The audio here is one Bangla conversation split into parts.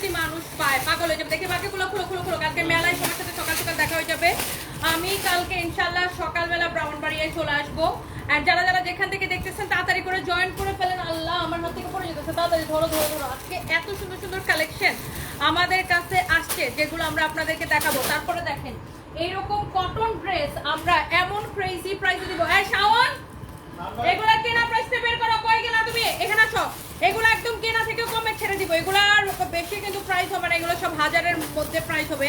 যদি মানুষ পায়, পাগল হয়ে যাবে। দেখে বাকিগুলো খুলো খুলো খুলো। কালকে মেলায় সবার সাথে সকাল সকাল দেখা হয়ে যাবে। আমি কালকে ইনশাল্লাহ সকালবেলা ব্রাহ্মণবাড়িয়ায় চলে আসব। আর যারা যারা যেখান থেকে দেখতেছেন, তাড়াতাড়ি করে জয়েন করে ফেলেন। আল্লাহ আমার হাত থেকে পড়ে যেতেছে। তাড়াতাড়ি ধরো ধরো ধরো। আজকে এত সুন্দর সুন্দর কালেকশন আমাদের কাছে আসছে, যেগুলো আমরা আপনাদেরকে দেখাবো। তারপরে দেখেন, এইরকম কটন ড্রেস আমরা এমন ক্রেজি প্রাইসে দিব। হ্যাঁ শাওন! এগুলা কেনা প্রাইসে বের করো। কই গেলা তুমি? এখানে আসো। এগুলো একদম কেনা থেকেও কমে ছেড়ে দিব। এগুলার বেশি কিন্তু প্রাইস হবে না। এগুলো সব হাজারের মধ্যে প্রাইস হবে।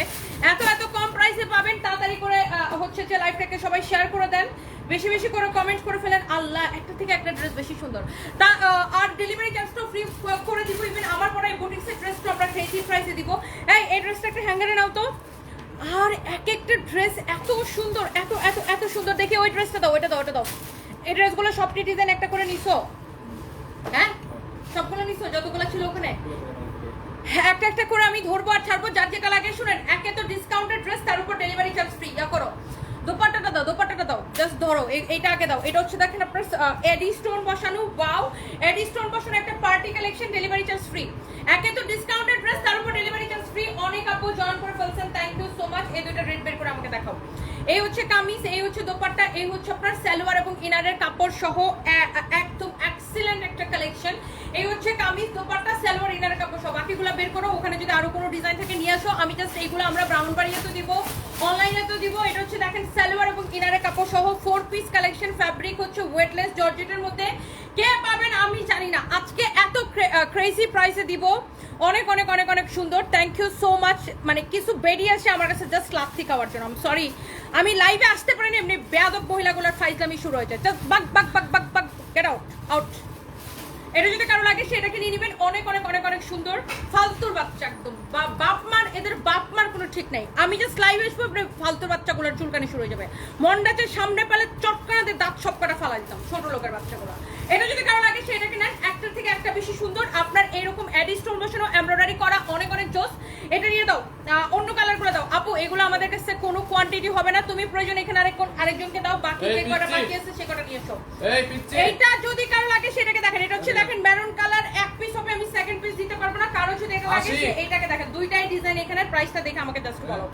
এত এত কম প্রাইসে পাবেন, তাড়াতাড়ি করে হচ্ছে যে লাইভটাকে সবাই শেয়ার করে দেন। বেশি বেশি করে কমেন্ট করে ফেলেন। আল্লাহ, একটা থেকে একটা ড্রেস বেশি সুন্দর। তা আর ডেলিভারি চার্জটাও ফ্রি করে দিব। ইভেন আমার পরে বুটিক্সের ড্রেসটা আমরা ক্রেজি প্রাইসে দিব। এই এই ড্রেসটা একটা হ্যাঙ্গারে নাও তো। আর এক একটা ড্রেস এত সুন্দর, এত এত এত সুন্দর। দেখে ওই ড্রেসটা দাও, ওইটা দাও ওটা দাও। এই ড্রেসগুলো সবটি ডিজাইন একটা করে নিছো? হ্যাঁ? সবগুলো নিছো? যতগুলো ছিল ওখানে? হ্যাঁ একটা একটা করে আমি ধরবো আর ছাড়বো। যার যেটা লাগে, শুনেন, একে তো ডিসকাউন্টেড ড্রেস তার উপর ডেলিভারি চার্জ ফ্রি যা করো। দোপাট্টাটা দাও দোপাট্টাটা দাও। জাস্ট ধরো, এই- এইটা আগে দাও। এটা হচ্ছে দেখেন আপনার এডি স্টোন বসানো। ওয়াও এডি স্টোন বসানো একটা party collection delivery charge free একে তো ডিসকাউন্টেড ড্রেস তার উপর ডেলিভারি চার্জ ফ্রি, অনেক আপু জয়েন করে ফেলছেন থ্যাংক ইউ সো মাচ এই দুটো রেট বের করে আমাকে দেখাও। এই হচ্ছে কামিজ, এই হচ্ছে দোপাট্টা, এই হচ্ছে আপনার সালোয়ার এবং ইনারের কাপড় সহ একদম এক্সিলেন্ট একটা কালেকশন এই হচ্ছে কামিজ, দোপাট্টা, সালোয়ার, ইনারের কাপড় সহ। বাকিগুলো বের করো, ওখানে যদি আরও কোনো ডিজাইন থাকে নিয়ে আসো। আমি জাস্ট এইগুলো আমরা ব্রাউন বাড়িতে দিব অনলাইনে তো দিব। এটা হচ্ছে দেখেন সালোয়ার এবং ইনারের কাপড় সহ ফোর পিস কালেকশন ফ্যাব্রিক হচ্ছে ওয়েটলেস জর্জেটের মধ্যে। কে পাবেন আমি জানি না। আজকে এত ক্রেজি প্রাইসে দিব। অনেক অনেক অনেক অনেক সুন্দর। থ্যাংক ইউ সো মাচ মানে কিছু বেরিয়ে আসে আমার কাছে জাস্ট লাথি খাওয়ার জন্য। সরি আমি লাইভে আসতে পারিনি, এমনি বেয়াদব মহিলাগুলোর ফাইজলামি শুরু হয়েছে। জাস্ট বাক বাক বাক বাক বাক গেট আউট আউট এটা যদি কারও লাগে, সেটাকে নিয়ে নেবেন। অনেক অনেক অনেক অনেক সুন্দর। ফালতুর বাচ্চা একদম। বাপ মার, এদের বাপ মার কোনো ঠিক নাই। আমি জাস্ট লাইভে আসব আপনি ফালতুর বাচ্চাগুলোর চুলকানি শুরু হয়ে যাবে। মন্ডাচের সামনে পেলে চটকানাতে দাঁত সব কটা ফালা দিতাম, ছোট লোকের বাচ্চাগুলো। এটা যদি কারও লাগে সেটাকে নেন একটা থেকে একটা বেশি সুন্দর। আপনার এরকম অ্যাডি স্টোন বসানো এমব্রয়ডারি করা অনেক অনেক জোস। এটা নিয়ে দাও অন্য কালারগুলো দাও। আপু এগুলো আমাদের কাছে কোনো কোয়ান্টিটি হবে না। তুমি প্রয়োজন এখানে আরেক আরেকজনকে দাও। বাকি যে কটা বাকি আছে সে কটা নিয়ে এই পিচ্ছি এইটা যদি কারও লাগে সেটাকে দেখেন। এটা হচ্ছে দেখেন মেরুন কালার এক পিস হবে আমি সেকেন্ড পিস দিতে পারব না। কারও যদি এটা লাগে এইটাকে দেখেন। দুইটাই ডিজাইন এখানে। প্রাইসটা দেখে আমাকে জাস্ট বলো।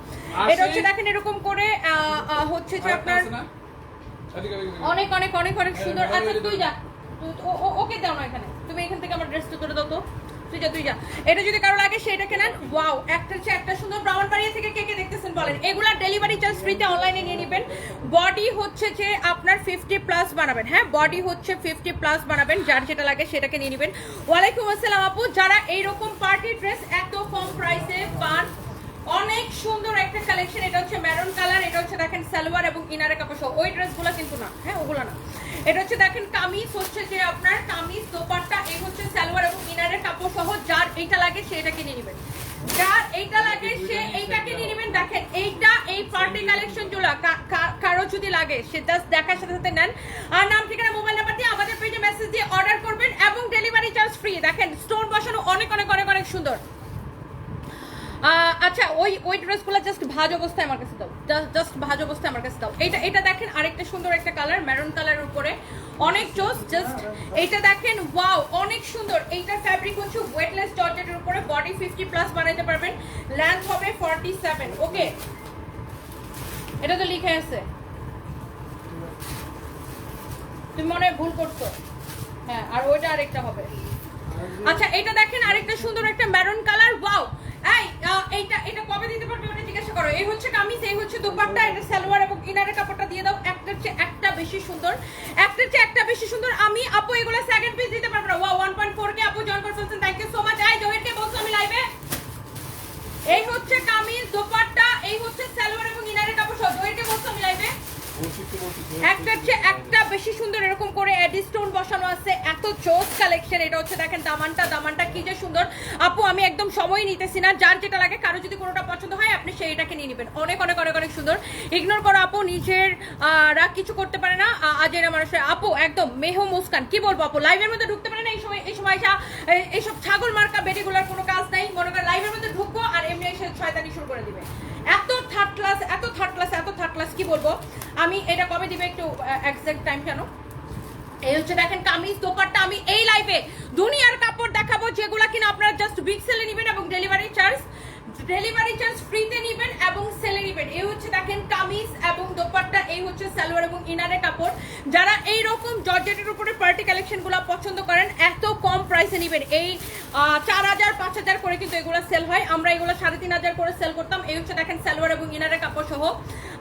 এটা হচ্ছে দেখেন এরকম করে হচ্ছে যে আপনার। অনেক অনেক অনেক অনেক সুন্দর। হ্যাঁ, আচ্ছা হ্যাঁ, তুই যা। ওকে দাও না এখানে। তুমি এখান থেকে আমার ড্রেসটা তুলে দাও তো। তুই যা তুই যা। এটা যদি কারও লাগে সেটাকে নেন। ওয়াও একটা হচ্ছে একটা সুন্দর ব্রাউন বাড়িয়ে থেকে কে কে দেখতেছেন বলেন। এগুলা ডেলিভারি চার্জ ফ্রিতে অনলাইনে নিয়ে নেবেন। বডি হচ্ছে যে আপনার ফিফটি প্লাস বানাবেন হ্যাঁ? বডি হচ্ছে ফিফটি প্লাস বানাবেন, যার যেটা লাগে সেটাকে নিয়ে নেবেন। ওয়ালাইকুম আসসালাম আপু, যারা এইরকম পার্টি ড্রেস এত কম প্রাইসে পান, অনেক সুন্দর একটা কালেকশন এটা হচ্ছে মেরুন কালার এটা হচ্ছে দেখেন সালোয়ার এবং ইনারের কাপড় সহ। ওই ড্রেসগুলো কিন্তু না হ্যাঁ? ওগুলো না। এটা হচ্ছে দেখেন কামিজ, হচ্ছে যে আপনার কামিজ, দোপাট্টা, এই হচ্ছে সালোয়ার এবং ইনারের কাপড় সহ যার এইটা লাগে সেটাকে কিনে নেবেন। যার এইটা লাগে সে এইটাকে নিয়ে নেবেন। দেখেন, এইটা, এই পার্টি কালেকশনগুলো কারও যদি লাগে, সে জাস্ট দেখার সাথে সাথে নেন। আর নাম, ঠিকানা, মোবাইল নাম্বার দিয়ে আমাদের পেজে মেসেজ দিয়ে অর্ডার করবেন এবং ডেলিভারি চার্জ ফ্রি দেখেন স্টোন বসানো অনেক অনেক অনেক অনেক সুন্দর। আচ্ছা ওই ওই ড্রেসগুলো জাস্ট ভাজ অবস্থায় আমার কাছে দাও। জাস্ট ভাজ অবস্থায় আমার কাছে দাও। এটা এটা দেখেন আরেকটা সুন্দর একটা কালার মেরুন কালারের উপরে। অনেক জোস জাস্ট এইটা দেখেন ওয়াও অনেক সুন্দর। এইটার ফ্যাব্রিক হচ্ছে ওয়েটলেস জর্জেটের উপরে বডি ফিফটি প্লাস বানাইতে পারবেন। লেন্থ হবে ফর্টি সেভেন ওকে এটা তো লিখে আছে। তুমি মনে হয় ভুল করছ। হ্যাঁ আর ওইটা আরেকটা হবে। আচ্ছা এটা দেখেন আরেকটা সুন্দর একটা মেরুন কালার ওয়াও এই এইটা, এটা কবে দিতে পারবে ওটা জিজ্ঞাসা করো। এই হচ্ছে কামিজ, এই হচ্ছে দোপাট্টা, এটা সালোয়ার এবং ইনারের কাপড়টা দিয়ে দাও। একটার চেয়ে একটা বেশি সুন্দর। একটার চেয়ে একটা বেশি সুন্দর। আমি, আপু, এগুলো সেকেন্ড পিস দিতে পারব না। ওয়ান পয়েন্ট ফোর কে আপু জয়েন করে ফেলছেন থ্যাংক ইউ সো আমি লাইভে এই হচ্ছে কামিজ, দোপাট্টা, এই হচ্ছে সালোয়ার এবং ইনারের কাপড় সহ। জহিরকে বলছো আমি একটার চেয়ে একটা বেশি সুন্দর এরকম করে এডি স্টোন বসানো আছে, এত চোস কালেকশন এটা হচ্ছে দেখেন দামানটা দামানটা কি যে সুন্দর। আপু, আমি একদম সময় নিতেছি না, যার যেটা লাগে, কারও যদি কোনোটা পছন্দ হয়, আপনি সেইটাকে নিয়ে নেবেন। অনেক অনেক অনেক অনেক সুন্দর। ইগনোর করো আপু, নিজের রাগ কিছু করতে পারে না আজের মানুষের আপু, একদম মেহ মুস্কান, কি বলব আপু? লাইভের মধ্যে ঢুকতে পারে না এই সময় এই সময় এইসব ছাগল মার্কা বেটিগুলোর কোনো কাজ নাই, মনে করেন লাইভের মধ্যে ঢুকবো আর এমনি এসে শয়তানি শুরু করে দিবে। এত থার্ড ক্লাস এত থার্ড ক্লাস এত থার্ড ক্লাস কি বলব? আমি এটা কবে দিবে একটু এক্সাক্ট টাইম কেন? এই হচ্ছে দেখেন কামিজ দোকানটা আমি এই লাইভে দুনিয়ার কাপড় দেখাবো যেগুলো কিনা আপনারা জাস্ট বিগ সেলে নেবেন এবং ডেলিভারি ডেলিভারি চার্জ ফ্রিতে নেবেন এবং সেলে নেবেন। এই হচ্ছে দেখেন কামিজ এবং দোপাট্টা, এই হচ্ছে সালোয়ার এবং ইনারের কাপড়। যারা এই রকম জর্জেটের উপরে পার্টি কালেকশনগুলো পছন্দ করেন, এত কম প্রাইসে নেবেন। এই চার হাজার, পাঁচ হাজার করে কিন্তু এগুলো সেল হয়। আমরা এগুলো সাড়ে তিন হাজার করে সেল করতাম। এই হচ্ছে দেখেন সালোয়ার এবং ইনারের কাপড় সহ।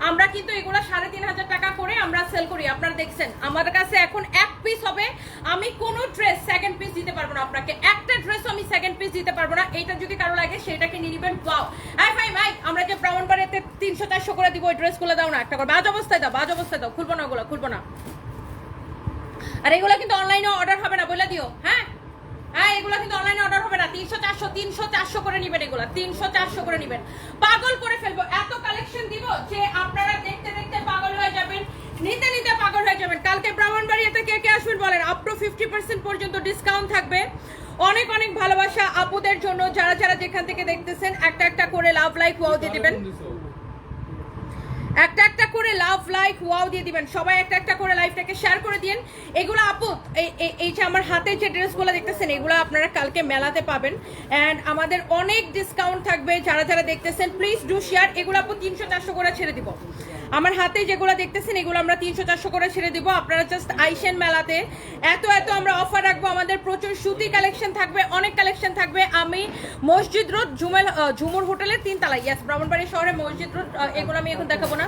আমরা কিন্তু এগুলো সাড়ে তিন হাজার টাকা করে আমরা সেল করি। আপনারা দেখছেন। আমার কাছে এখন এক পিস হবে আমি কোনো ড্রেস সেকেন্ড পিস দিতে পারব না আপনাকে। একটা ড্রেস আমি সেকেন্ড পিস দিতে পারব না। এইটা যদি কারও লাগে, সেটাকে নিয়ে নিবেন। ওয়াও আই ভাই ভাই আমরা যে ব্রাউন বাড়িতে তিনশো চারশো করে দিব, ওই ড্রেসগুলো দাও না। একটা করে। বাজ অবস্থায় দাও, বাজ অবস্থায় দাও। খুলবো না ওগুলো, খুলবো না। আর এগুলো কিন্তু অনলাইনে অর্ডার হবে না, বলে দিও। হ্যাঁ? হ্যাঁ এগুলো কিন্তু অনলাইনে অর্ডার হবে না। তিনশো চারশো তিনশো চারশো করে নিবেন এগুলো। তিনশো চারশো করে নিবেন। পাগল করে ফেলব। এত কালেকশন দিব যে আপনারা দেখতে দেখতে পাগল হয়ে যাবেন। নিতে নিতে পাগল হয়ে যাবেন। কালকে ব্রাহ্মণবাড়িয়াতে কে কে আসবেন বলেন আপ টু ফিফটি পার্সেন্ট পর্যন্ত ডিসকাউন্ট থাকবে। অনেক অনেক ভালোবাসা আপুদের জন্য, যারা যারা যেখান থেকে দেখতেছেন, একটা একটা করে লাভ লাইক ওয়াও দিয়ে দিবেন। একটা একটা করে লাভ লাইক ওয়াও দিয়ে দিবেন। সবাই একটা একটা করে লাইভটাকে শেয়ার করে দিন এগুলো আপু, এই যে আমার হাতে যে ড্রেসগুলো দেখতেছেন, এগুলো আপনারা কালকে মেলাতে পাবেন। অ্যান্ড আমাদের অনেক ডিসকাউন্ট থাকবে। যারা যারা দেখতেছেন প্লিজ ডু শেয়ার এগুলো আপু তিনশো চারশো করে ছেড়ে দিব। আমার হাতে যেগুলো দেখতেছেন, এগুলো আমরা তিনশো, চারশো করে ছেড়ে দিব। আপনারা জাস্ট আইসেন মেলাতে। এত এত আমরা অফার রাখব। আমাদের প্রচুর সুতি কালেকশন থাকবে, অনেক কালেকশন থাকবে। আমি মসজিদ রোড, ঝুমেল ঝুমুর হোটেলের তিনতলা ইয়াস ব্রাহ্মণবাড়ি শহরে মসজিদ রোড এগুলো আমি এখন দেখাবো না।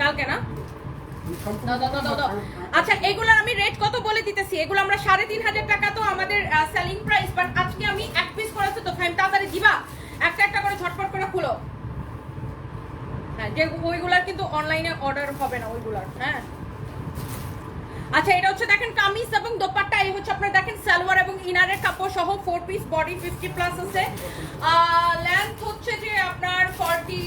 কালকে না। আচ্ছা এগুলোর আমি রেট কত বলে দিতেছি? এগুলো আমরা সাড়ে তিন হাজার টাকা তো আমাদের সেলিং প্রাইস বাট আজকে আমি এক পিস করেছি তো ফাইম তাড়াতাড়ি দিবা? একটা একটা করে ঝটপট করে খুলো। হ্যাঁ যে ওইগুলার কিন্তু অনলাইনে অর্ডার হবে না, ওইগুলার হ্যাঁ। আচ্ছা এটা হচ্ছে দেখেন কামিজ এবং দোপাট্টা, এই হচ্ছে আপনারা দেখেন সালোয়ার এবং ইনারের কাপড় সহ four piece body fifty plus আছে লেন্থ হচ্ছে যে আপনার ফর্টি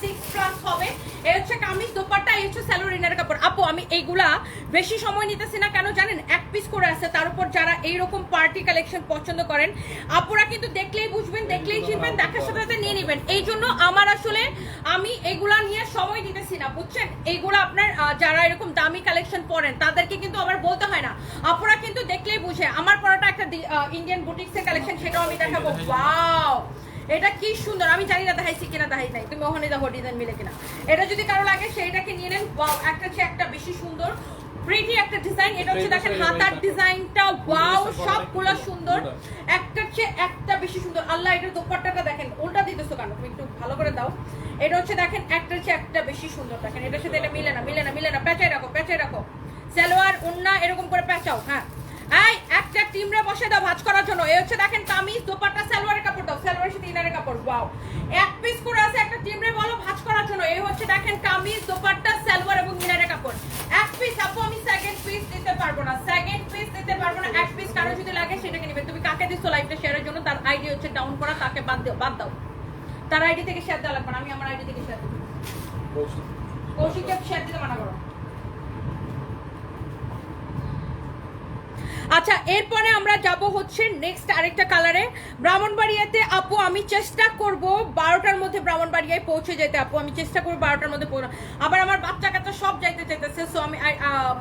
সিক্স প্লাস হবে এই হচ্ছে কামিজ দোপাট্টা এই হচ্ছে সালোয়ার ইনারের কাপড় আপু, আমি এইগুলা বেশি সময় নিতেছি না। কেন জানেন, এক পিস করে আছে। তার উপর যারা এইরকম পার্টি কালেকশন পছন্দ করেন, আপুরা কিন্তু দেখলেই বুঝবেন, দেখলেই চিনবেন, দেখার সাথে সাথে নিয়ে নেবেন। এই জন্য আমার আসলে আমি এগুলা নিয়ে সময় দিতেছি না, বুঝছেন? এইগুলো আপনার যারা এরকম দামি কালেকশন পরেন, তাদেরকে কিন্তু আবার বলতে হয় না। আপুরা কিন্তু দেখলেই বুঝে, আমার পরাটা একটা ইন্ডিয়ান বুটিক্স এর কালেকশন সেটাও আমি দেখাবো। ওয়াও এটা কি সুন্দর আমি জানি না দেখাইছি কিনা দেখাই নাই। তুমি ওখানে দেখো ডিজাইন মিলে কিনা। এটা যদি কারও লাগে সেইটাকে নিয়ে নেন। একটা হচ্ছে একটা বেশি সুন্দর প্রিটি একটা ডিজাইন এটা হচ্ছে দেখেন হাতার ডিজাইনটা ওয়াও সবগুলো সুন্দর। একটা চেয়ে একটা বেশি সুন্দর। আল্লাহ এটার দোপাট্টাটা দেখেন ওটা দিতেছো কেন? তুমি একটু ভালো করে দাও। এটা হচ্ছে দেখেন একটার চেয়ে একটা বেশি সুন্দর দেখেন। এটার সাথে এটা মিলে না মিলে না মিলে না। পেঁচাই রাখো পেঁচাই রাখো। সালোয়ার উন্না এরকম করে পেঁচাও হ্যাঁ। এই একটা টিমরে বসে দাও ভাঁজ করার জন্য। এই হচ্ছে দেখেন কামিজ দোপাট্টা সালোয়ারের কাপড় দাও সালোয়ারের সাথে ইনারের কাপড় ওয়াও। এক পিস করে আছে একটা টিমরে বলো ভাঁজ করার জন্য। এই হচ্ছে দেখেন কামিজ দোপাট্টা সালোয়ার এবং ইনারের কাপড়। এক পিস আপু আমি সেকেন্ড পিস দিতে পারব না সেকেন্ড পিস দিতে পারব না এক পিস কারও যদি লাগে সেটাকে নিবে তুমি কাকে দিচ্ছ লাইভটা শেয়ারের জন্য? তার আইডি হচ্ছে ডাউন করা তাকে বাদ দাও বাদ দাও। তার আইডি থেকে শেয়ার দেওয়া লাগবে না আমি আমার আইডি থেকে শেয়ার দেবো কৌশিককে শেয়ার দিতে মানা করো। আচ্ছা এরপরে আমরা যাব হচ্ছে নেক্সট আরেকটা কালারে ব্রাহ্মণবাড়িয়াতে আপু, আমি চেষ্টা করব বারোটার মধ্যে ব্রাহ্মণবাড়িয়ায় পৌঁছে যেতে। আপু, আমি চেষ্টা করব বারোটার মধ্যে আবার আমার বাচ্চা কাচ্চা সব যাইতে চাইতেছে সো আমি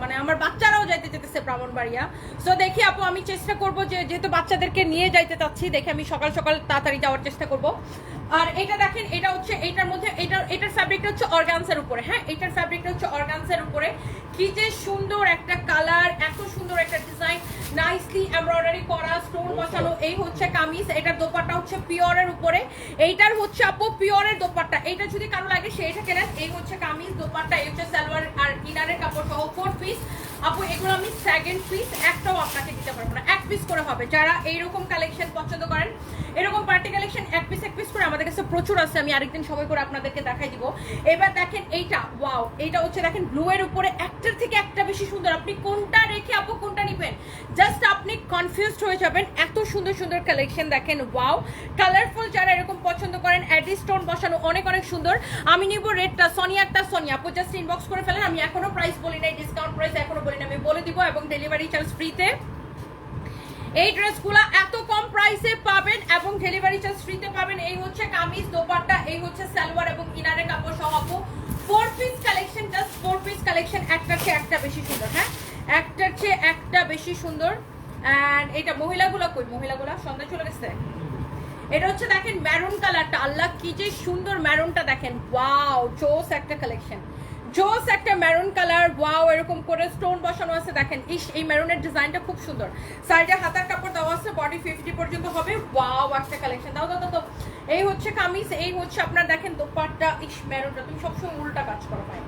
মানে আমার বাচ্চারাও যাইতে চাইতেছে ব্রাহ্মণবাড়িয়া। সো দেখি আপু, আমি চেষ্টা করব যে, যেহেতু বাচ্চাদেরকে নিয়ে যাইতে চাচ্ছি, দেখে আমি সকাল সকাল তাড়াতাড়ি যাওয়ার চেষ্টা করব। আর এটা দেখেন, এটা হচ্ছে, এটার মধ্যে, এটার এটার ফ্যাব্রিকটা হচ্ছে অর্গানসের উপরে হ্যাঁ? এটার ফ্যাব্রিকটা হচ্ছে অর্গানসের উপরে। কি যে সুন্দর একটা কালার এত সুন্দর একটা ডিজাইন নাইসলি এমব্রয়ডারি করা স্টোন বসানো এই হচ্ছে কামিজ এটার দোপাট্টা হচ্ছে পিওরের উপরে। এইটার হচ্ছে আপু পিওরের দোপাট্টা। এইটা যদি কারও লাগে সেইটা কেনেন। এই হচ্ছে কামিজ দোপাট্টা এই হচ্ছে সালোয়ার আর ইনারের কাপড় সহ ফোর পিস আপু, এগুলো আমি সেকেন্ড পিস একটাও আপনাকে দিতে পারব না। এক পিস করে হবে। যারা এইরকম কালেকশন পছন্দ করেন, এরকম পার্টি কালেকশন এক পিস এক পিস করে আমাদের কাছে প্রচুর আছে। আমি আরেকদিন সময় করে আপনাদেরকে দেখাই দিব। এবার দেখেন এইটা ওয়াও এইটা হচ্ছে দেখেন ব্লু এর উপরে একটার থেকে একটা বেশি সুন্দর। আপনি কোনটা রেখে আপু, কোনটা নিবেন? জাস্ট আপনি কনফিউজড হয়ে যাবেন। এত সুন্দর সুন্দর কালেকশন দেখেন ওয়াও কালারফুল যারা এরকম পছন্দ করেন অ্যাডি স্টোন বসানো অনেক অনেক সুন্দর। আমি নিব রেডটা সোনিয়া একটা সোনিয়া আপু জাস্ট ইনবক্স করে ফেলেন। আমি এখনও প্রাইস বলি নাই ডিসকাউন্ট প্রাইস এখনও বলি আমি বলে দিব এবং ডেলিভারি চার্জ ফ্রিতে এই ড্রেসগুলো এত কম প্রাইসে পাবেন এবং ডেলিভারি চার্জ ফ্রিতে পাবেন। এই হচ্ছে কামিজ, দোপাট্টা, এই হচ্ছে সালোয়ার এবং ইনারের কাপড় সহ four piece collection just four piece collection একটার চেয়ে একটা বেশি সুন্দর হ্যাঁ? একটার চেয়ে একটা বেশি সুন্দর। অ্যান্ড এটা মহিলাগুলো কই? মহিলাগুলো? সন্ধ্যা চলে গেছে। এটা হচ্ছে দেখেন ম্যারুন কালারটা আল্লাহ কি যে সুন্দর ম্যারুনটা দেখেন। ওয়াও জোস একটা কালেকশন জোস একটা ম্যারুন কালার ওয়াও এরকম করে স্টোন বসানো আছে, দেখেন, ইস, এই ম্যারুনের ডিজাইনটা খুব সুন্দর। সাইডে হাতার কাপড় দেওয়া আছে বডি ফিফটি পর্যন্ত হবে ওয়াও একটা কালেকশন দাও দাও দাও। এই হচ্ছে কামিজ, এই হচ্ছে আপনার, দেখেন, দোপাট্টা, ইস ম্যারুনটা তুমি সবসময় উল্টা কাজ করো, ভাই।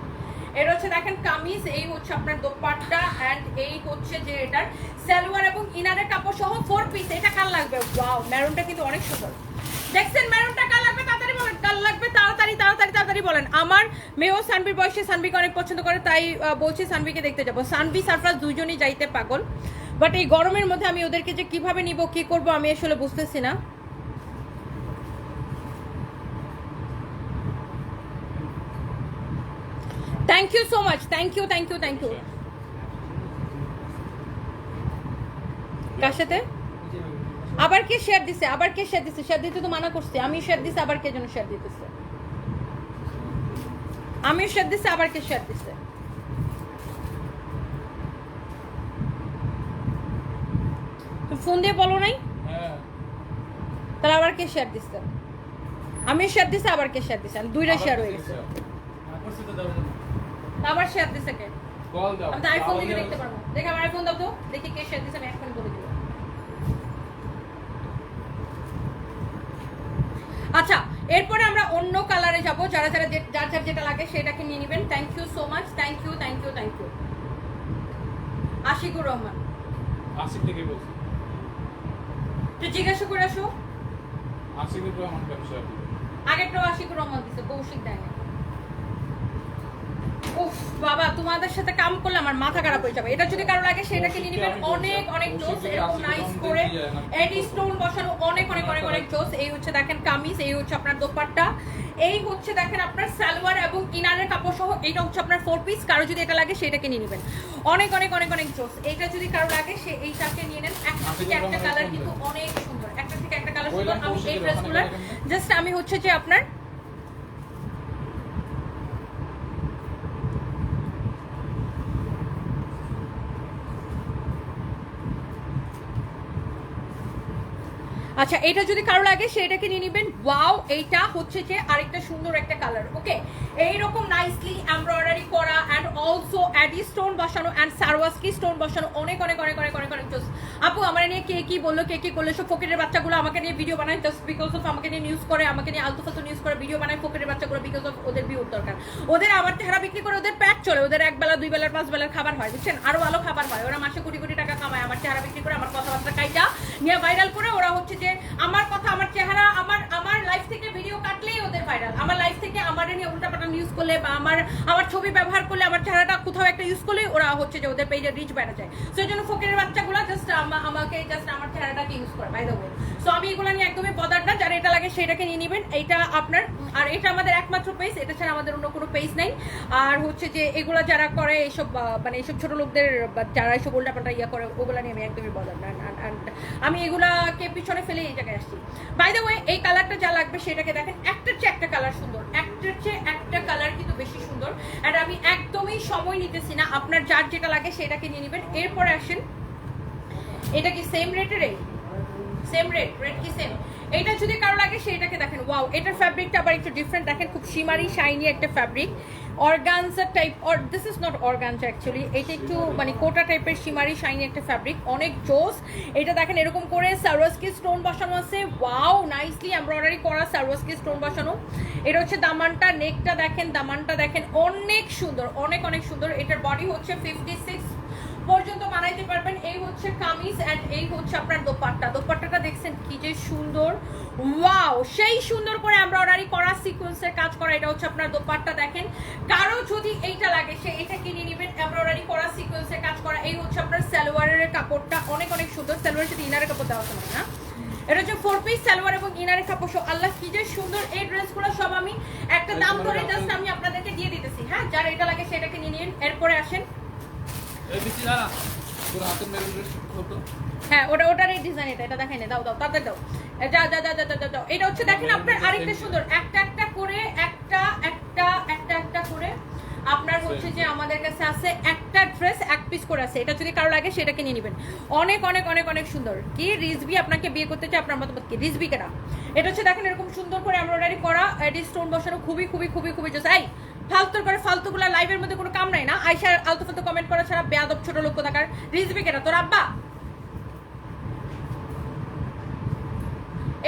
এটা হচ্ছে, দেখেন, কামিজ, এই হচ্ছে আপনার দোপাট্টা অ্যান্ড এই হচ্ছে যে এটার সালোয়ার এবং ইনারের কাপড় সহ ফোর পিস এটা কাল লাগবে? ওয়াও ম্যারুনটা কিন্তু অনেক সুন্দর। দেখছেন ম্যারুনটা কাল লাগবে? তাড়াতাড়ি বলেন কাল লাগবে তাড়াতাড়ি তাড়াতাড়ি তাড়াতাড়ি বলেন, আমার মেয়েও সানবির বয়সে সানবিকে অনেক পছন্দ করে, তাই বলছি সানবিকে দেখতে যাব। সানবি, সারফরাজ দুজনই যাইতে পাগল। বাট এই গরমের মধ্যে আমি ওদেরকে যে কীভাবে নিব, কি করব, আমি আসলে বুঝতেছি না। Thank you so much thank you thank you thank you কার সাথে? আবার কে শেয়ার দিছে? আবার কে শেয়ার দিছে? শেয়ার দিতে তো মানা করছে। আমি শেয়ার দিছে, আবার কে যেন শেয়ার দিতেছে? আমি শেয়ার দিছে আবার কে শেয়ার দিছে। ফোন দিয়ে বলো নাই? হ্যাঁ। তাহলে আবার কে শেয়ার দিছে। আমি শেয়ার দিছে আবার কে শেয়ার দিছে দুইটা শেয়ার হয়ে গেছে। আবার শেয়ার দিছে কে? কল দাও। আমি আইফোন থেকে দেখতে পারব। দেখে আমার আইফোন দাও তো দেখি কে শেয়ার দিছে আমি এখন বলে দিব আচ্ছা এরপরে আমরা অন্য কালারে যাব। যারা যারা যার যার যেটা লাগে সেটাকে নিয়ে নেবেন। Thank you so much thank you thank you thank you Ashiqur Rahman. Ashiq থেকে বলছি। তো জিজ্ঞাসা করে আসো। আশিকুর রহমান দিবে আগেরটাও আশিকুর রহমান দিছে কৌশিক দেয় উফ বাবা তোমাদের সাথে কাম করলে আমার মাথা খারাপ হয়ে যাবে। এটা যদি কারও লাগে সেটাকে নিয়ে নেবেন। অনেক অনেক জোস এরকম নাইস করে এডি স্টোন বসানো অনেক অনেক অনেক অনেক জোস এই হচ্ছে দেখেন কামিজ এই হচ্ছে আপনার দোপাট্টা। এই হচ্ছে দেখেন আপনার সালোয়ার এবং ইনারের কাপড় সহ এটা হচ্ছে আপনার ফোর পিস কারও যদি এটা লাগে সেটাকে নিয়ে নেবেন। অনেক অনেক অনেক অনেক জোস এটা যদি কারও লাগে সে এইটাকে নিয়ে নেন। একটা থেকে একটা কালার কিন্তু অনেক সুন্দর। একটা থেকে একটা কালার সুন্দর। আমি এই ড্রেসগুলো জাস্ট আমি হচ্ছে যে আপনার আচ্ছা এটা যদি কারও লাগে, সেটাকে নিয়ে নেবেন। ওয়াও, এইটা হচ্ছে যে আরেকটা সুন্দর একটা কালার, ওকে? এইরকম নাইসলি এমব্রয়ডারি করা অ্যান্ড অলসো অ্যাডি স্টোন বসানো অ্যান্ড সারওয়াস্কি স্টোন বসানো অনেক অনেক অনেক অনেক অনেক অনেক জোস আপু, আমার নিয়ে কে কি বলল, কে কি করল, সব ফকিরের বাচ্চাগুলো আমাকে নিয়ে ভিডিও বানায় জাস্ট বিকজ অফ আমাকে নিয়ে নিউজ করে, আমাকে নিয়ে আলতু ফালতু নিউজ করে ভিডিও বানায় ফকিরের বাচ্চাগুলো বিকজ অফ ওদের ভিউর দরকার। ওদের আমার চেহারা বিক্রি করে ওদের প্যাক চলে, ওদের এক বেলা, দুই বেলার, পাঁচ বেলার খাবার হয়, বুঝছেন? আরও ভালো খাবার হয়, ওরা মাসে কোটি কোটি টাকা কামায় আমার চেহারা বিক্রি করে আমার কথাবার্তা কাইটা নিয়ে ভাইরাল করে ওরা হচ্ছে যে আমার কথা, আমার চেহারা, আমার আমার লাইফ থেকে ভিডিও কাটলেই ওদের ভাইরাল আমার লাইফ থেকে আমার নিয়ে উল্টাপাল্টা ইউজ করলে বা আমার আমার ছবি ব্যবহার করলে, আমার চেহারাটা কোথাও একটা ইউজ করলে ওরা হচ্ছে যে ওদের পেজে রিচ বেড়ে যায়। সেই জন্য ফকিরের বাচ্চাগুলো আমাকে জাস্ট আমার ইউজ করে সো আমি এগুলো নিয়ে একদমই যারা এটা লাগে সেটাকে নিয়ে এইটা আপনার, আর এটা আমাদের একমাত্র পেজ এটা ছাড়া আমাদের অন্য কোনো পেজ আর হচ্ছে যে, এগুলো যারা করে এইসব মানে এইসব লোকদের যারা করে, ওগুলো নিয়ে আমি একদমই আমি এগুলাকে পিছনে আসছি। এই কালারটা যা লাগবে সেটাকে দেখেন। একটার চেয়ে একটা কালার সুন্দর। একটার চেয়ে একটা কালার কিন্তু বেশি সুন্দর। আমি একদমই সময় নিতেছি না। আপনার যার যেটা লাগে সেটাকে নিয়ে নেবেন। এরপরে আসেন এটা কি সেম রেটের এই? সেম রেট রেট কি সেম এটা যদি কারও লাগে সেটাকে দেখেন। ওয়াও এটার ফ্যাব্রিকটা আবার একটু ডিফারেন্ট দেখেন, খুব শিমারি শাইনি একটা fabric organza type or this is not organza actually এটা একটু মানে কোটা টাইপের শিমারি শাইনি একটা ফ্যাব্রিক অনেক জোস। এটা দেখেন, এরকম করে সারোয়াসকি স্টোন বসানো আছে। ওয়াও নাইসলি এমব্রয়ডারি করা সারোয়াসকি স্টোন বসানো। এটা হচ্ছে দামানটা নেকটা দেখেন, দামানটা দেখেন। অনেক সুন্দর, অনেক অনেক সুন্দর। এটার বডি হচ্ছে ফিফটি সিক্স পর্যন্ত বানাইতে পারবেন। এই হচ্ছে কামিজ এন্ড এই হচ্ছে আপনার দোপাট্টা। দোপাট্টাটা দেখছেন কি যে সুন্দর। ওয়াও সেই সুন্দর করে এমব্রয়ডারি করা সিকোয়েন্সের কাজ করা। এটা হচ্ছে আপনার দোপাট্টা দেখেন। কারও যদি এইটা লাগে সে এটা কিনে নেবেন। এমব্রয়ডারি করা সিকোয়েন্সের কাজ করা। এই হচ্ছে আপনার সালোয়ারের কাপড়টা। অনেক অনেক সুন্দর। সালোয়ারের সাথে ইনারের কাপড় দেওয়া আছে না? এটা হচ্ছে ফোর পিস সালোয়ার এবং ইনারের কাপড়। আল্লাহ কি যে সুন্দর এই ড্রেসগুলো সব আমি একটা দাম ধরে জাস্ট আমি আপনাদেরকে দিয়ে দিতেছি। হ্যাঁ যার এটা লাগে সেটাকে নিয়ে নিন। এরপরে আসেন। হ্যাঁ ওটা ওটার এই ডিজাইন এটা এটা দেখাই না দাও দাও দাও। এ, যা যা যা যা যা, যা দাও এটা হচ্ছে দেখেন আপনার আরেকটা সুন্দর। একটা একটা করে একটা একটা একটা একটা করে। আপনার হচ্ছে যে আমাদের কাছে আছে একটা ড্রেস এক পিস করে আছে। এটা যদি কারও লাগে সেটাকে নিয়ে নেবেন। অনেক অনেক অনেক অনেক সুন্দর। কি রিজবি আপনাকে বিয়ে করতে চাই আপনার মতামত কি? রিজবি কেনা। এটা হচ্ছে দেখেন এরকম সুন্দর করে এমব্রয়ডারি করা এডি স্টোন বসানো খুবই খুবই খুবই খুবই জোস। এই ফালতুর করে ফালতুগুলা লাইভের মধ্যে কোনো কাম নাই না। আয়সার আলতু ফালতু কমেন্ট করা ছাড়া বেয়াদব ছোট লোক কোথাকার? রিজবি কেনা তোর আব্বা?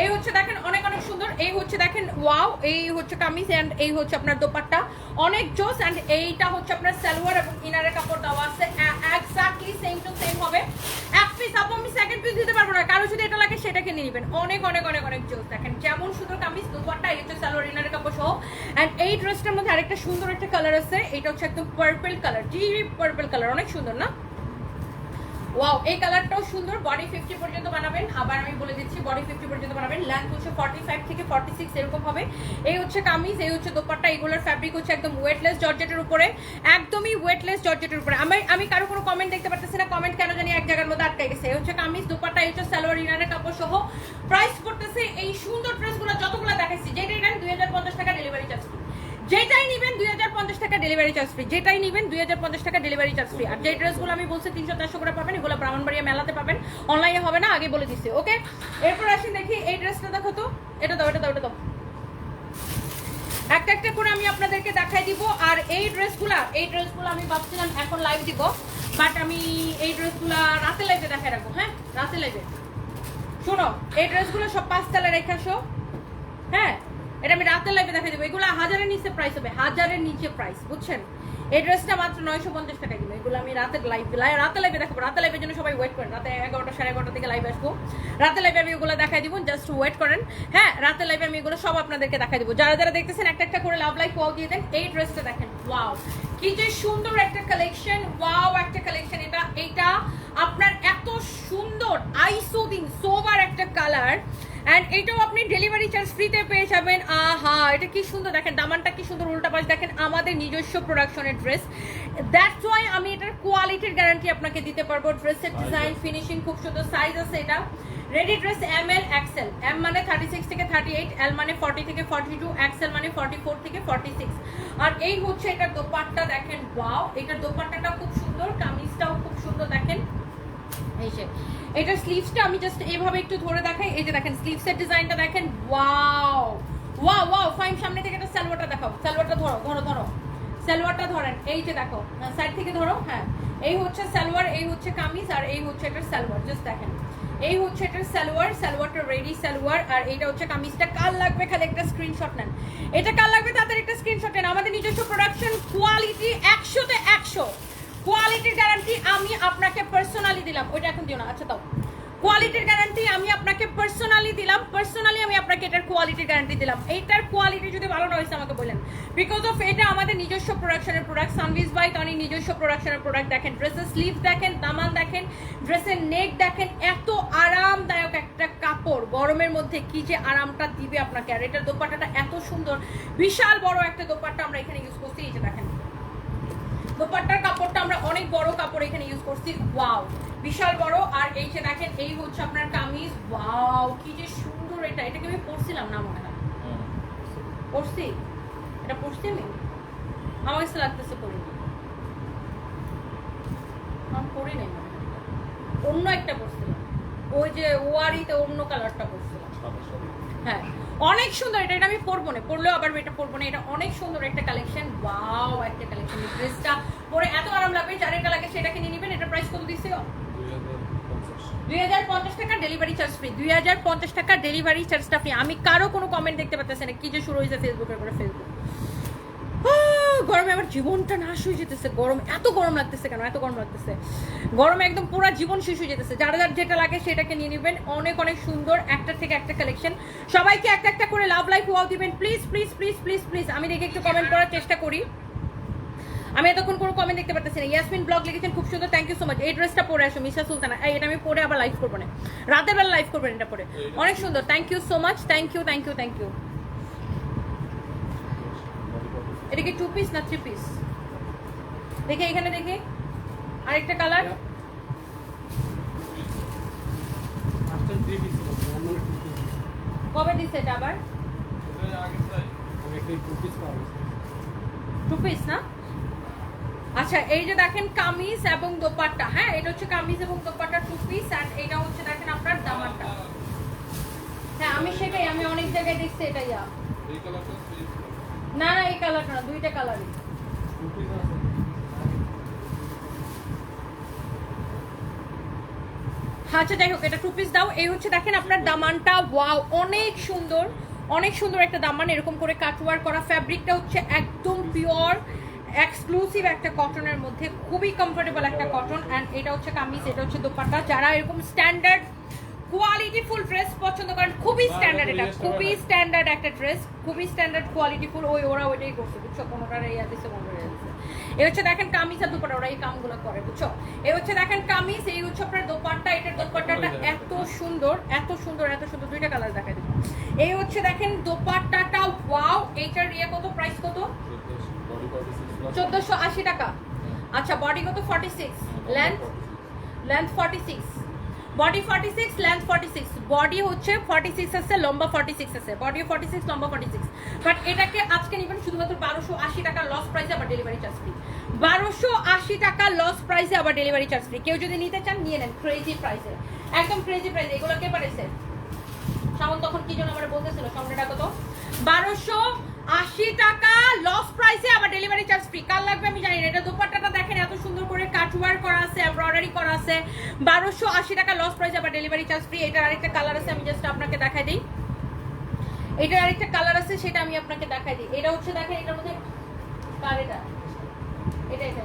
এই হচ্ছে দেখেন, অনেক অনেক সুন্দর। এই হচ্ছে দেখেন ওয়াও এই হচ্ছে কামিজ এন্ড এই হচ্ছে আপনার দোপাট্টা। অনেক জোস এন্ড এইটা হচ্ছে আপনার সালোয়ার এবং ইনারের কাপড় দেওয়া আছে। এক্স্যাক্টলি সেম টু সেম হবে। এক পিস আপু, আমি সেকেন্ড পিস দিতে পারব না। কারও যদি এটা লাগে, সেটাকে নিয়ে নেবেন। অনেক অনেক অনেক অনেক জোস। দেখেন, যেমন সুন্দর কামিজ, দোপাট্টা, এই হচ্ছে সালোয়ার, ইনারের কাপড় সহ। এন্ড এই ড্রেসটার মধ্যে আরেকটা সুন্দর একটা কালার আছে। এটা হচ্ছে একদম purple colour deep purple colour অনেক সুন্দর না? ওয়াও এই কালারটাও সুন্দর বডি ফিফটি পর্যন্ত বানাবেন। আবার আমি বলে দিচ্ছি বডি ফিফটি পর্যন্ত বানাবেন। লেন্থ হচ্ছে ফর্টি ফাইভ থেকে ফর্টি সিক্স এরকম হবে। এই হচ্ছে কামিজ, এই হচ্ছে দোপাট্টা, এগুলোর ফ্যাব্রিক হচ্ছে একদম ওয়েটলেস জর্জেটের উপরে। একদমই ওয়েটলেস জর্জেটের উপরে। আমি আমি কারও কোনো কমেন্ট দেখতে পারতেছি না। কমেন্ট কেন জানি এক জায়গার মধ্যে আটকে গেছে। এই হচ্ছে কামিজ, দোপাট্টা, এই হচ্ছে সালোয়ার, ইনারের কাপড় সহ। প্রাইস করতেছে এই সুন্দর ড্রেসগুলো যতগুলো দেখাচ্ছি যেটাই নেন দুই হাজার পঞ্চাশ টাকা ডেলিভারি চার্জ যেটাই নেবেন দুই হাজার পঞ্চাশ টাকা ডেলিভারি চার্জ ফ্রি যেটাই নেবেন দুই হাজার পঞ্চাশ টাকা ডেলিভারি চার্জ ফ্রি আর যে ড্রেসগুলো আমি বলছি, তিনশো চারশো করে পাবেন, এগুলো ব্রাহ্মণবাড়িয়া মেলাতে পাবেন। অনলাইনে হবে না, আগে বলে দিচ্ছি ওকে এরপর আসি দেখি, এই ড্রেসটা দেখো তো। এটা দাও এটা দাও এটা দাও। একটা একটা করে আমি আপনাদেরকে দেখাই দিব। আর এই ড্রেসগুলা এই ড্রেসগুলো আমি ভাবছিলাম এখন লাইভ দিব বাট আমি এই ড্রেসগুলা রাতে লাইভে দেখাই রাখব হ্যাঁ? রাতে লাইভে শোনো, এই ড্রেসগুলো সব পাঁচ তালে রেখে আসো হ্যাঁ? এটা আমি রাতের লাইভে দেখা দেবো। এগুলো হাজারের নিচে প্রাইস হবে, হাজারের নিচে প্রাইস বুঝছেন? এই ড্রেসটা মাত্র নয়শো পঞ্চাশ টাকা কিলো। এগুলো আমি রাতের লাইভ রাতে লাইভে দেখাবো। রাতে লাইভের জন্য সবাই ওয়েট করেন। রাতে এগারোটা সাড়ে এগারোটা থেকে লাইভ আসব। রাতে লাইভে আমি এগুলো দেখাই দিব জাস্ট ওয়েট করেন। হ্যাঁ রাতে লাইভে আমি এগুলো সব আপনাদেরকে দেখাই দিব। যারা যারা দেখতেছেন একটা একটা করে লাভ লাইক ওয়াও দিয়ে দেন, এই ড্রেসটা দেখেন। ওয়াও কি যে সুন্দর একটা কালেকশন ওয়াও একটা কালেকশন এটা এটা আপনার এত সুন্দর আইসোদিন সোবার একটা কালার অ্যান্ড এটাও আপনি ডেলিভারি চার্জ ফ্রিতে পেয়ে যাবেন। আহা এটা কি সুন্দর। দেখেন দামানটা কি সুন্দর উল্টা পাশ দেখেন আমাদের নিজস্ব প্রোডাকশনের ড্রেস দ্যাটস ওয়াই আমি এটার কোয়ালিটির গ্যারান্টি আপনাকে দিতে পারব। ড্রেসের ডিজাইন ফিনিশিং খুব সুন্দর। সাইজ আছে এটা। Ready dress M L XL M মানে থার্টি সিক্স থেকে থার্টি এইট এল মানে ফর্টি থেকে ফর্টি টু এক্সেল মানে ফর্টি ফোর থেকে ফর্টি সিক্স আর এই হচ্ছে এটার দোপাট্টা দেখেন ওয়াও এটার দোপাট্টাটাও খুব সুন্দর কামিজটাও খুব সুন্দর দেখেন। এই যে এটার স্লিভসটা আমি জাস্ট এইভাবে একটু ধরে দেখাই। এই যে দেখেন স্লিভসের ডিজাইনটা দেখেন ওয়াও ওয়াও ওয়াও ফাইন সামনে থেকে একটা সালোয়ারটা দেখাও। সালোয়ারটা ধরো ধরো ধরো। সালোয়ারটা ধরেন, এই যে দেখো সাইড থেকে ধরো হ্যাঁ। এই হচ্ছে সালোয়ার, এই হচ্ছে কামিজ, আর এই হচ্ছে এটার সালোয়ার জাস্ট দেখেন। এই হচ্ছে এটার সালোয়ার, সালোয়ারটা রেডি সালোয়ার, আর এইটা হচ্ছে কামিজটা। কাল লাগবে খালি একটা স্ক্রিনশট নেন। এটা কাল লাগবে তাদের একটা স্ক্রিনশট নেন। আমাদের নিজস্ব প্রোডাকশন কোয়ালিটি একশোতে একশো। কোয়ালিটির গ্যারান্টি আমি আপনাকে পার্সোনালি দিলাম। ওইটা এখন দিও না আচ্ছা দাও। কোয়ালিটির গ্যারান্টি আমি আপনাকে পার্সোনালি দিলাম পার্সোনালি আমি আপনাকে এটার কোয়ালিটির গ্যারান্টি দিলাম। এইটার কোয়ালিটি যদি ভালো না হয়েছে আমাকে বলেন বিকজ অফ এটা আমাদের নিজস্ব প্রোডাকশনের প্রোডাক্ট সানভিজ বাই টনি নিজস্ব প্রোডাকশনের প্রোডাক্ট দেখেন। ড্রেসের স্লিভ দেখেন দামান দেখেন ড্রেসের নেক দেখেন, এত আরামদায়ক একটা কাপড়। গরমের মধ্যে কি যে আরামটা দিবে আপনাকে। আর এটার দোপাট্টাটা এত সুন্দর। বিশাল বড় একটা দোপাট্টা আমরা এখানে ইউজ করছি, এই যে দেখেন। দোপাট্টার কাপড়টা আমরা অনেক বড় কাপড় এখানে ইউজ করছি। ওয়াও বিশাল বড়। আর এই যে দেখেন এই হচ্ছে আপনার কামিজ। ওয়াও কি যে সুন্দর এটা। এটাকে আমি পরছিলাম না মনে হয়। পরছি? এটা পরছি আমি? আমার কাছে লাগতেছে পরি আমি পরি নাই অন্য একটা পরছিলাম। ওই যে ওয়ারিতে অন্য কালারটা পরছিলাম। হ্যাঁ। অনেক সুন্দর, এটা এটা আমি পরবো না, পরলেও আবার এটা পরবো না, এটা অনেক সুন্দর একটা কালেকশন ওয়াও একটা কালেকশন ড্রেসটা পরে এত আরাম লাগবে এটা লাগে সেটা নিয়ে নেবেন, এটা প্রাইস কত দিছে দুই হাজার পঞ্চাশ টাকা ডেলিভারি চার্জ ফ্রি দুই হাজার পঞ্চাশ টাকা ডেলিভারি চার্জটা ফ্রি আমি কারও কোনো কমেন্ট দেখতে পাচ্ছি না, কি যে শুরু হয়েছে ফেসবুকের করে ফেসবুক গরমে আমার জীবনটা নাশ হয়ে যেতেছে। গরম এত গরম লাগতেছে কেন? এত গরম লাগতেছে। গরমে একদম পুরো জীবন শেষ হয়ে যেতেছে। যার যার যেটা লাগে সেটাকে নিয়ে নেবেন। অনেক অনেক সুন্দর একটা থেকে একটা কালেকশন সবাইকে একটা একটা করে লাভ লাইফ ওয়াও দিবেন। Please please please please please আমি দেখে একটু কমেন্ট করার চেষ্টা করি। আমি এতক্ষণ কোনো কমেন্ট দেখতে পাচ্ছি না। ইয়াসমিন ব্লগ লিখেছেন খুব সুন্দর থ্যাংক ইউ সো মাচ এই ড্রেসটা পরে আসো মিশা সুলতানা। এই এটা আমি পরে আবার লাইভ করব না। রাতের বেলা লাইভ করবেন এটা পরে। অনেক সুন্দর। Thank you so much thank you thank you thank you এটা কি টু পিস না থ্রি পিস দেখে এখানে দেখে। আরেকটা কালার কবে দিচ্ছে এটা আবার? টু পিস না? আচ্ছা এই যে দেখেন কামিজ এবং দোপাট্টা হ্যাঁ? এটা হচ্ছে কামিজ এবং দোপাট্টা টু পিস অ্যান্ড এটা হচ্ছে দেখেন আপনার দামানটা হ্যাঁ আমি সেটাই আমি অনেক জায়গায় দেখছি এটাই আপ। এই কালারটা এই না না, এই কালারটা না, দুইটা কালারই আচ্ছা যাই হোক এটা টু পিস দাও। এই হচ্ছে, দেখেন আপনার দামানটা। ওয়াও অনেক সুন্দর। অনেক সুন্দর একটা দামান, এরকম করে কাটওয়ার করা। ফ্যাব্রিকটা হচ্ছে একদম পিওর এক্সক্লুসিভ একটা কটনের মধ্যে। খুবই কমফোর্টেবল একটা কটন অ্যান্ড এটা হচ্ছে কামিজ, এটা হচ্ছে দোপাট্টা। যারা এরকম স্ট্যান্ডার্ড কোয়ালিটিফুল ড্রেস পছন্দ করেন খুবই স্ট্যান্ডার্ড এটা খুবই স্ট্যান্ডার্ড একটা ড্রেস খুবই স্ট্যান্ডার্ড কোয়ালিটিফুল ওই ওরা ওইটাই করছে বুঝছ? কোনোটার এই দিচ্ছে কোনোটার এই হচ্ছে দেখেন কামিজ আর দোপাট্টা ওরা এই কামগুলো করে বুঝছ? এই হচ্ছে দেখেন কামিজ এই হচ্ছে আপনার দোপাট্টা এটার দোপাট্টাটা এত সুন্দর এত সুন্দর এত সুন্দর দুইটা কালার দেখা দিই এই হচ্ছে দেখেন দোপাট্টাটা ওয়াও এইটার ইয়ে কত প্রাইস কত? চোদ্দোশো আশি টাকা। আচ্ছা বডি কত? Forty six length length forty six body forty six length forty six body হচ্ছে ফর্টি সিক্স আছে, লম্বা ফর্টি সিক্স আছে। বডি ফর্টি সিক্স লম্বা ফর্টি সিক্স বাট এটাকে আজকে নেবেন শুধুমাত্র বারোশো আশি টাকা লস প্রাইসে আবার ডেলিভারি চার্জ ফ্রি বারোশো আশি টাকা লস প্রাইসে আবার ডেলিভারি চার্জ ফ্রি কেউ যদি নিতে চান, নিয়ে নেন। ক্রেজি প্রাইসে একদম ক্রেজি প্রাইসে এগুলো কে পারেছে সামন তখন কি জন্য আমার বলতেছিল? সামনেটা কত বারোশো আশি টাকা লস প্রাইসে আবার ডেলিভারি চার্জ ফ্রি কাল লাগবে আমি জানি না। এটা দোপাট্টাটা দেখেন, এত সুন্দর করে কাটওয়ার করা আছে এমব্রয়ডারি করা আছে। বারোশো আশি টাকা লস প্রাইসে আবার ডেলিভারি চার্জ ফ্রি এটার আরেকটা কালার আছে, আমি জাস্ট আপনাকে দেখাই দিই। এটার আরেকটা কালার আছে, সেটা আমি আপনাকে দেখাই দিই। এটা হচ্ছে, দেখেন, এটার মধ্যে কার এটা? এটা এটা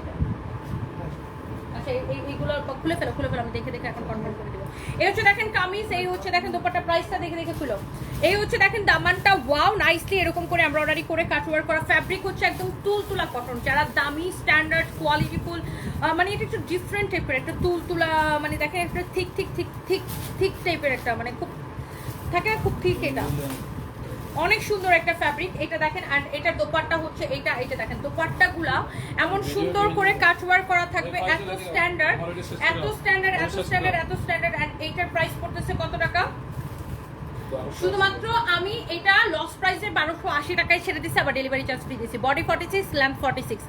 আচ্ছা এই- এই- এইগুলো খুলে ফেলো খুলে ফেলো। আমি দেখে দেখে এখন কনফার্ম করে এই হচ্ছে দেখেন কামিজ, এই হচ্ছে দেখেন দোপাট্টা প্রাইসটা দেখে দেখে খুলো। এই হচ্ছে দেখেন দামানটা ওয়াও নাইসলি এরকম করে এমব্রয়ডারি করে কাটওয়ার করা ফ্যাব্রিক হচ্ছে একদম তুলতুলা কটন যারা দামি স্ট্যান্ডার্ড কোয়ালিটিফুল মানে এটা একটু ডিফারেন্ট টাইপের একটা তুলতুলা মানে দেখেন একটা thick thick thick thick thick টাইপের একটা মানে খুব থাকে, খুব ঠিক এটা। অনেক সুন্দর একটা ফ্যাব্রিক এটা দেখেন অ্যান্ড এটার দোপাট্টা হচ্ছে এটা এটা দেখেন দোপাট্টা গুলা এমন সুন্দর করে কাটওয়ার করা থাকবে এত স্ট্যান্ডার্ড এত স্ট্যান্ডার্ড এত স্ট্যান্ডার্ড এত স্ট্যান্ডার্ড অ্যান্ড এইটার প্রাইস পড়তেছে কত টাকা? শুধুমাত্র আমি এটা লস প্রাইসে বারোশো আশি টাকায় ছেড়ে দিচ্ছি আবার ডেলিভারি চার্জ ফ্রি দিচ্ছি body forty six length forty six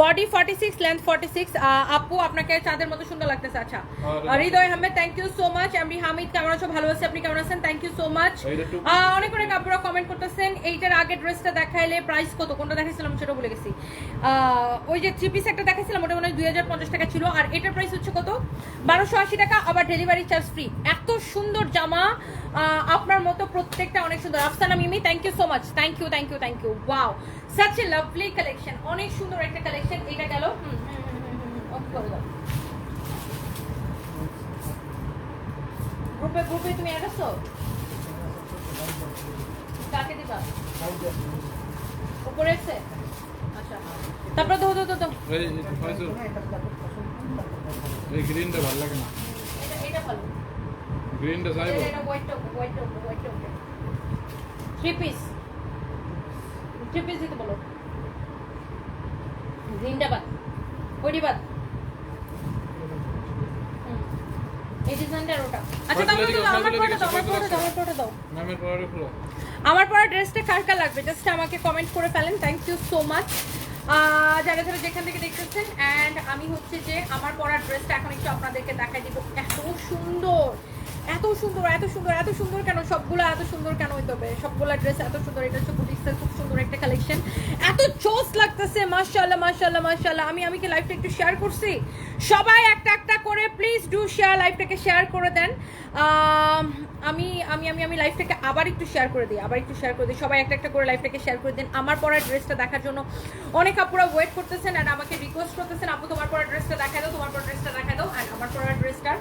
body forty six length forty six আপু আপনাকে চাঁদের মতো সুন্দর লাগতেছে। আচ্ছা Hridoy Ahmed thank you so much MD Hamid কেমন আছো? ভালো আছে আপনি কেমন আছেন? থ্যাংক ইউ সো মাচ অনেক অনেক আপুরা কমেন্ট করতেছেন এইটার আগে ড্রেসটা দেখাইলে প্রাইস কত? কোনটা দেখাইছিলাম সেটা ভুলে গেছি। ওই যে থ্রি পিস একটা দেখাইছিলাম, ওটা মনে হয় দুই হাজার পঞ্চাশ টাকা ছিল, আর এটার প্রাইস হচ্ছে কত? বারোশো আশি টাকা, আবার ডেলিভারি চার্জ ফ্রি এত সুন্দর জামা আপনার মতো প্রত্যেকটা অনেক সুন্দর। Afsana Mimi thank you so much thank you thank you thank you wow such a lovely collection অনেক সুন্দর একটা কালেকশন এটা গেল, হুম গ্রুপে গ্রুপে তুমি আছো কাকে দিবা? উপরে আছে। তারপরে দো দো দো এই এই গ্রিনটা ভালো লাগে না। এটা এটা ভালো গ্রিনটা চাইব? এটা এটা হোয়াইটটা হোয়াইটটা হোয়াইটটা থ্রি পিস থ্রি পিস দিতে বলো গ্রিনটা বাদ ওইটি বাদ ডিজাইনটা ওটা। আচ্ছা আমার পরা ড্রেসটা কার কার লাগবে? জাস্ট আমাকে কমেন্ট করে ফেলেন। থ্যাংক ইউ সো মাচ যারা যারা যেখান থেকে দেখতেছেন অ্যান্ড আমি হচ্ছে যে আমার পরা ড্রেসটা এখন একটু আপনাদেরকে দেখাই দিব। এত সুন্দর! এত সুন্দর এত সুন্দর এত সুন্দর কেন? সবগুলো এত সুন্দর কেন হইতে হবে? সবগুলো ড্রেস এত সুন্দর এটা হচ্ছে বুটিক্সের খুব সুন্দর একটা কালেকশন এত চোস লাগতেছে মাশাআল্লাহ মাশাআল্লাহ মাশাআল্লাহ। আমি আমি কি লাইভটা একটু শেয়ার করছি? সবাই একটা একটা করে প্লিজ ডু শেয়ার লাইভটাকে শেয়ার করে দেন। আম, আমি আমি আমি লাইভটাকে আবার একটু শেয়ার করে দিই আবার একটু শেয়ার করে দিই। সবাই একটা একটা করে লাইভটাকে শেয়ার করে দিন। আমার পরা ড্রেসটা দেখার জন্য অনেক আপুরা ওয়েট করতেছেন অ্যান্ড আমাকে রিকোয়েস্ট করতেছেন আপু তোমার পরা ড্রেসটা দেখাই দাও তোমার পরা ড্রেসটা দেখাই দাও। অ্যান্ড আমার পরা ড্রেসটার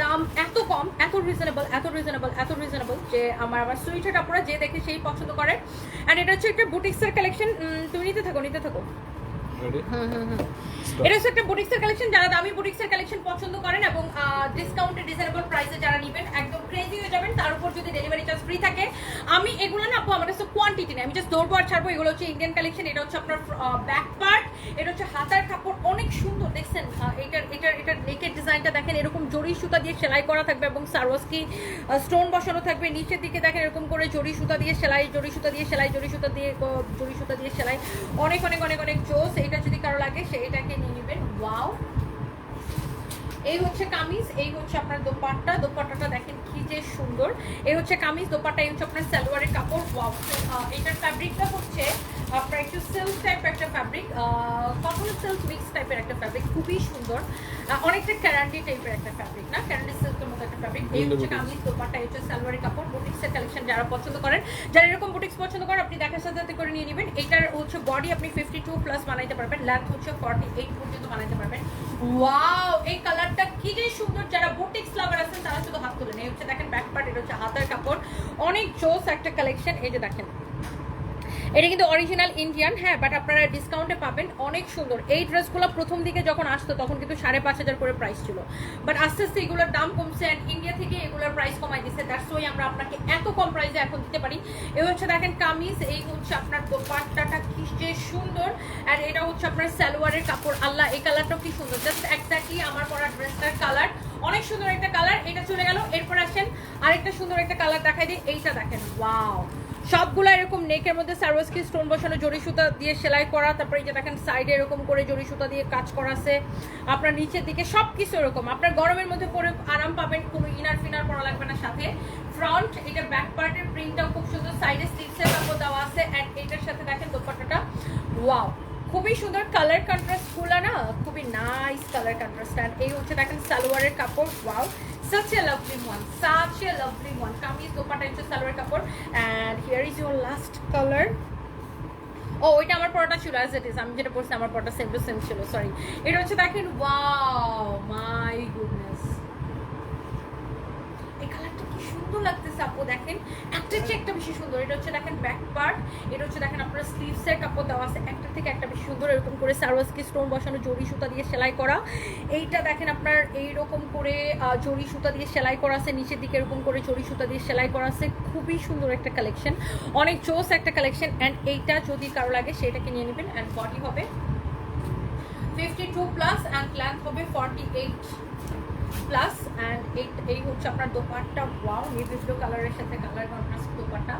দাম এত কম এত রিজনেবল এত রিজনেবল এত রিজনেবল যে আমার আবার সুইটের আপুরা যে দেখে সেই পছন্দ করে। অ্যান্ড এটা হচ্ছে একটা বুটিক্সের কালেকশন তুমি নিতে থাকো নিতে থাকো। এটা হচ্ছে একটা বুটিক্সের কালেকশন যারা দামি বুটিক্সের কালেকশন পছন্দ করেন এবং ডিসকাউন্টে রিজনেবল প্রাইসে যারা নেবেন একদম ক্রেজি হয়ে যাবেন। তার উপর যদি ডেলিভারি চার্জ ফ্রি থাকে আমি এগুলো না আপু আমার কাছে কোয়ান্টিটি নেই। আমি জাস্ট দৌড়বো আর ছাড়বো এগুলো হচ্ছে ইন্ডিয়ান কালেকশন এটা হচ্ছে আপনার ব্যাক পার্ট এটা হচ্ছে হাতার কাপড় অনেক সুন্দর দেখছেন? এটার এটার এটার নেকের ডিজাইনটা দেখেন এরকম জরি সুতা দিয়ে সেলাই করা থাকবে এবং সারোয়াসকি স্টোন বসানো থাকবে। নিচের দিকে দেখেন এরকম করে জরি সুতা দিয়ে সেলাই জরি সুতা দিয়ে সেলাই জরি সুতা দিয়ে জরি সুতা দিয়ে সেলাই। অনেক অনেক অনেক অনেক জোস। এটা যদি কারও লাগে সেইটাকে নিয়ে নেবেন। ওয়াও! এই হচ্ছে কামিজ, এই হচ্ছে আপনার দোপাট্টা। দোপাট্টাটা দেখেন কি যে সুন্দর। এই হচ্ছে কামিজ, দোপাট্টা, এই হচ্ছে আপনার সালোয়ারের কাপড়। ওয়াও! এটার ফ্যাব্রিকটা হচ্ছে আপনার একটু সিল্ক টাইপ একটা ফ্যাব্রিক কখনো সিল্ক মিক্স টাইপের একটা ফ্যাব্রিক খুবই সুন্দর। অনেকটা ক্যারান্ডি টাইপের একটা ফ্যাব্রিক না? ক্যারান্ডি সিল্কের মতো একটা ফ্যাব্রিক এই হচ্ছে কামিজ দোপাট্টা এই হচ্ছে সালোয়ারের কাপড় বুটিক্সের কালেকশন যারা পছন্দ করেন যারা এরকম বুটিক্স পছন্দ করেন আপনি দেখার সাথে সাথে করে নিয়ে নেবেন। এটার হচ্ছে বডি আপনি ফিফটি টু প্লাস বানাইতে পারবেন লেন্থ হচ্ছে ফর্টি এইট পর্যন্ত বানাইতে পারবেন। ওয়াও এই কালারটা কি যে সুন্দর যারা বুটিক্স লাভার আছেন তারা শুধু হাত তুলেন এই হচ্ছে দেখেন ব্যাক পার্ট এটা হচ্ছে হাতের কাপড়। অনেক জোস একটা কালেকশন এই যে দেখেন। এটা কিন্তু অরিজিনাল ইন্ডিয়ান হ্যাঁ বাট আপনারা ডিসকাউন্টে পাবেন। অনেক সুন্দর। এই ড্রেসগুলো প্রথম দিকে যখন আসতো, তখন কিন্তু সাড়ে পাঁচ হাজার করে প্রাইস ছিল। বাট আস্তে আস্তে এগুলোর দাম কমছে অ্যান্ড ইন্ডিয়া থেকে এগুলোর প্রাইস কমাই দিচ্ছে দ্যাটস ওই আমরা আপনাকে এত কম প্রাইসে এখন দিতে পারি। এই হচ্ছে দেখেন কামিজ, এই হচ্ছে আপনার দোপাট্টাটা কি যে সুন্দর। অ্যান্ড এটা হচ্ছে আপনার সালোয়ারের কাপড়। আল্লাহ, এই কালারটাও কি সুন্দর। জাস্ট এক্স্যাক্টলি আমার পরা ড্রেসটার কালার অনেক সুন্দর একটা কালার এটা চলে গেল। এরপর আসেন আরেকটা সুন্দর একটা কালার দেখাই দিই। এইটা দেখেন। ওয়াও সবগুলো এরকম নেকের মধ্যে সার্ভাসকি স্টোন বসানো জড়ি সুতা দিয়ে সেলাই করা, তারপরে যে দেখেন সাইডে এরকম করে জড়ি সুতা দিয়ে কাজ করা আছে। আপনার নিচের দিকে সব কিছু এরকম। আপনার গরমের মধ্যে পরে আরাম পাবেন, কোনো ইনার ফিনার পরা লাগবে না সাথে। ফ্রন্ট এটা ব্যাক পার্টের প্রিন্টটাও খুব সুন্দর। সাইডে স্লিপসের কাপড় দেওয়া আছে। অ্যান্ড এটার সাথে দেখেন দোপাট্টাটা। ওয়াও খুবই সুন্দর কালার কন্ট্রাস্টগুলা না? খুবই নাইস কালার কন্ট্রাস্ট অ্যান্ড এই হচ্ছে দেখেন সালোয়ারের কাপড়। Wow such a lovely one, such a lovely one. Kameez dupatta হচ্ছে সালোয়ার কাপড় and here is your last color. ও ওইটা আমার পরোটা ছিল অ্যাজ ইট ইজ আমি যেটা পড়ছি আমার পরোটা সেম টু সেম ছিল সরি এটা মাই গুডনেস এই কালারটা কি সুন্দর লাগতেছে আপু, দেখেন। একটা চেয়ে একটা বেশি সুন্দর, এটা হচ্ছে দেখেন ব্যাক পার্ট এটা হচ্ছে দেখেন আপনার স্লিভসের কাপড় দেওয়া আছে, একটা থেকে একটা বেশি সুন্দর, এরকম করে সার্ভাসকি স্টোন বসানো জরি সুতা দিয়ে সেলাই করা। এইটা দেখেন আপনার এইরকম করে জরি সুতা দিয়ে সেলাই করা আছে, নিচের দিকে এরকম করে জরি সুতা দিয়ে সেলাই করা আছে। খুবই সুন্দর একটা কালেকশন অনেক চোস একটা কালেকশন অ্যান্ড এইটা যদি কারও লাগে, সেটাকে নিয়ে নেবেন অ্যান্ড বডি হবে fifty two plus and length হবে ফর্টি এইট প্লাস অ্যান্ড এই হচ্ছে আপনার দোপাট্টা ওয়াও ব্লু কালারের সাথে কালার কন্ট্রাস্ট দোপাট্টা।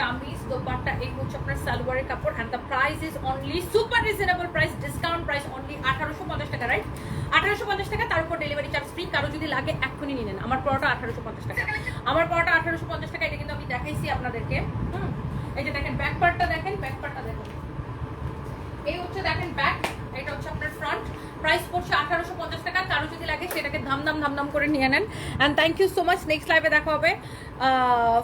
কামিজ, দোপাট্টা, এই হচ্ছে আপনার সালোয়ারের কাপড় and the price is only super reasonable price discount price only আঠারোশো পঞ্চাশ টাকা রাইট আঠারোশো পঞ্চাশ টাকা, তার উপর ডেলিভারি চার্জ ফ্রি কারও যদি লাগে এক্ষুনি নিয়ে নেন। আমার পরোটা আঠারোশো পঞ্চাশ টাকা। আমার পরোটা আঠারোশো পঞ্চাশ টাকা, এটা কিন্তু আমি দেখাইছি আপনাদেরকে। হুম, এই যে দেখেন ব্যাক পার্টটা দেখেন ব্যাক পার্টটা দেখেন। এই হচ্ছে দেখেন ব্যাক এটা হচ্ছে আপনার ফ্রন্ট প্রাইস পড়ছে আঠারোশো পঞ্চাশ টাকা কারও যদি লাগে সেটাকে ধামধাম ধামধাম করে নিয়ে নেন and thank you so much next লাইভে দেখা হবে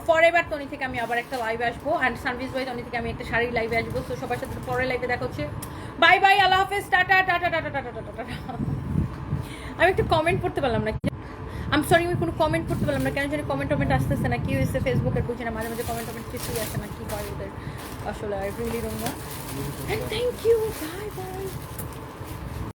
ফর এবার তনি থেকে আমি আবার একটা লাইভে আসব অ্যান্ড সার্ভিস বাই তনি থেকে আমি একটা শাড়ির লাইভে আসব তো সবার সাথে পরের লাইভে দেখা হচ্ছে বাই বাই আল্লাহ হাফেজ tata tata tata tata tata tata আমি একটু কমেন্ট পড়তে পারলাম না আমি সরি আমি কোনো কমেন্ট করতে পারলাম না কেন জানি কমেন্ট টমেন্ট আসতেছে না কি হয়েছে ফেসবুকের বুঝি না মাঝে মাঝে কমেন্ট টমেন্ট কিছুই আসে না কি হয় ওদের আসলে I really know thank you bye bye